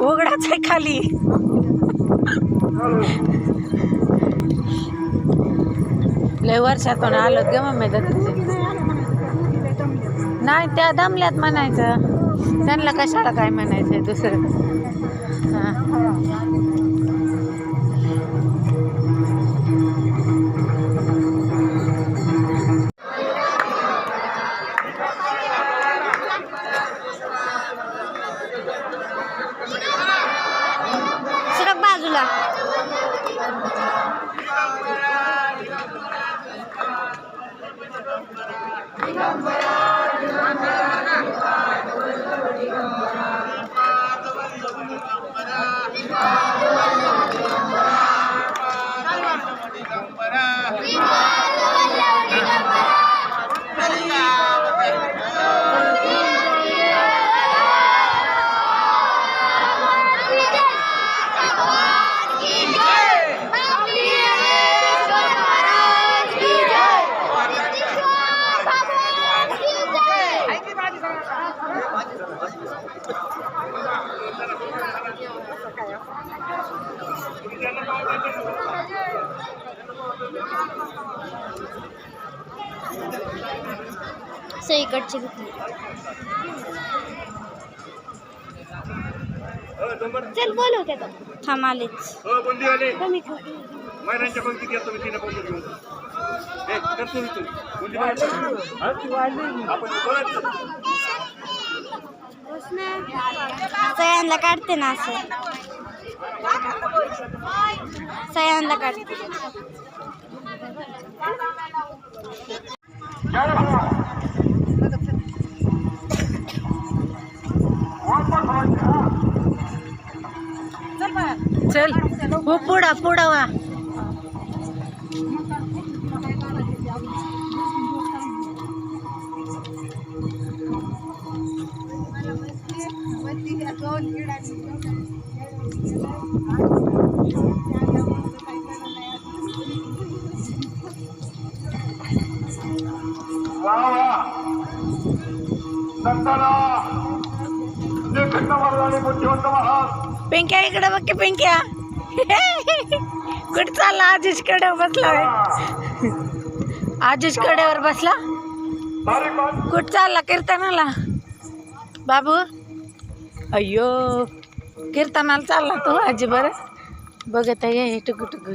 उघडाच आहे खाली. लय वर्षातून आलो ग मम्मी नाही त्या दमल्यात म्हणायचं. त्यांना कशाला काय म्हणायचंय दुसरं? हां. এগুলা দিগম্বরা सही कट से चल बोलो क्या तो थामा ले। कमी महिलांच्या पंक्तीत येतो मी वाले पंक्तीत घेऊन करतो मी तुम्ही आपण सगळ्यांना लगाते ना से सयांदा काढते चल हो पुढा पुढा वा. पिंक्या इकडे बघ की पिंक्या. कुठ चालला? आजीच कडे बसला आजीच कडेवर बसला. तारीख कुठं चालला कीर्तनाला? बाबू? अय्यो कीर्तनाला चालला तू आजी बरं. बघत आहे टुकू टुकू